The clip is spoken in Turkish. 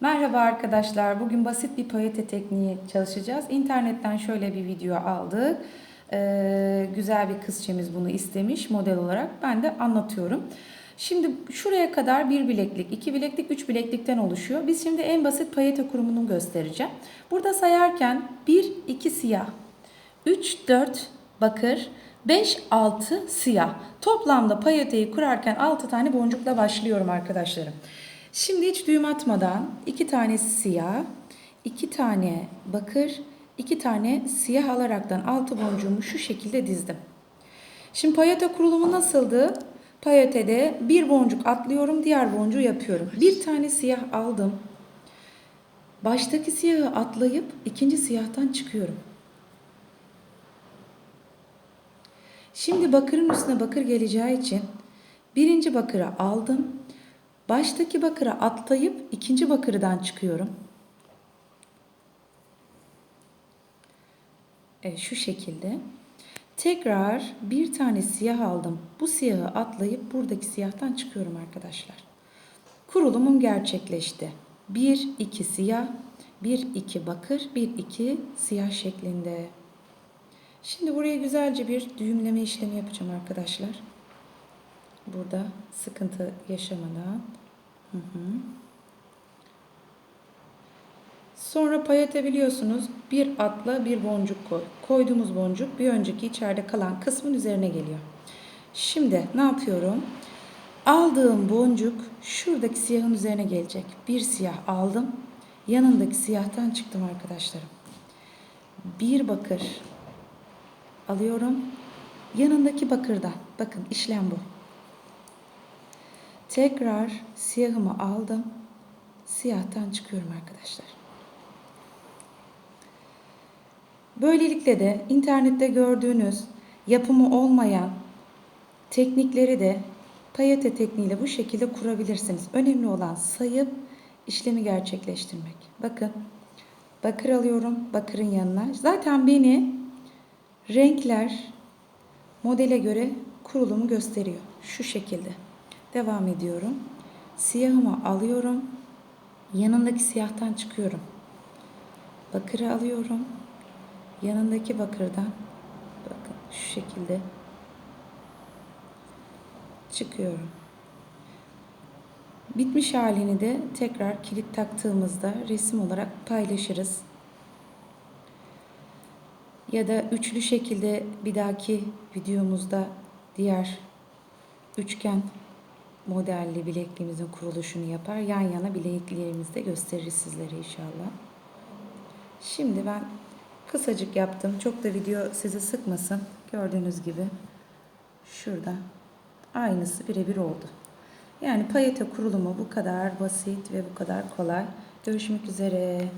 Merhaba arkadaşlar. Bugün basit bir payete tekniği çalışacağız. İnternetten şöyle bir video aldık. Ee, güzel bir kızçemiz bunu istemiş model olarak. Ben de anlatıyorum. Şimdi şuraya kadar bir bileklik, iki bileklik, üç bileklikten oluşuyor. Biz şimdi en basit payete kurumunu göstereceğim. Burada sayarken 1, 2 siyah, 3, 4 bakır, 5, 6 siyah. Toplamda payeteyi kurarken 6 tane boncukla başlıyorum arkadaşlarım. Şimdi hiç düğüm atmadan iki tanesi siyah, iki tane bakır, iki tane siyah alaraktan altı boncuğumu şu şekilde dizdim. Şimdi payete kurulumu nasıldı? Payetede bir boncuk atlıyorum, diğer boncuğu yapıyorum. Bir tane siyah aldım. Baştaki siyahı atlayıp ikinci siyahtan çıkıyorum. Şimdi bakırın üstüne bakır geleceği için birinci bakırı aldım. Baştaki bakıra atlayıp ikinci bakırdan çıkıyorum. Evet, şu şekilde. Tekrar bir tane siyah aldım. Bu siyahı atlayıp buradaki siyahtan çıkıyorum arkadaşlar. Kurulumum gerçekleşti. 1 2 siyah, 1 2 bakır, 1 2 siyah şeklinde. Şimdi buraya güzelce bir düğümleme işlemi yapacağım arkadaşlar. Burada sıkıntı yaşamadan. Hı hı. Sonra payete biliyorsunuz bir atla bir boncuk koy. Koyduğumuz boncuk bir önceki içeride kalan kısmın üzerine geliyor. Şimdi ne yapıyorum? Aldığım boncuk şuradaki siyahın üzerine gelecek. Bir siyah aldım. Yanındaki siyahtan çıktım arkadaşlarım. Bir bakır alıyorum. Yanındaki bakırdan. Bakın işlem bu. Tekrar siyahımı aldım. Siyahtan çıkıyorum arkadaşlar. Böylelikle de internette gördüğünüz yapımı olmayan teknikleri de payete tekniğiyle bu şekilde kurabilirsiniz. Önemli olan sayıp işlemi gerçekleştirmek. Bakın bakır alıyorum bakırın yanına. Zaten beni renkler modele göre kurulumu gösteriyor. Şu şekilde. Devam ediyorum. Siyahımı alıyorum. Yanındaki siyahtan çıkıyorum. Bakırı alıyorum. Yanındaki bakırdan bakın şu şekilde çıkıyorum. Bitmiş halini de tekrar kilit taktığımızda resim olarak paylaşırız. Ya da üçlü şekilde bir dahaki videomuzda diğer üçgen modelli bilekliğimizin kuruluşunu yapar. Yan yana bilekliklerimizi de gösteririz sizlere inşallah. Şimdi ben kısacık yaptım. Çok da video sizi sıkmasın. Gördüğünüz gibi şurada aynısı birebir oldu. Yani payete kurulumu bu kadar basit ve bu kadar kolay. Görüşmek üzere.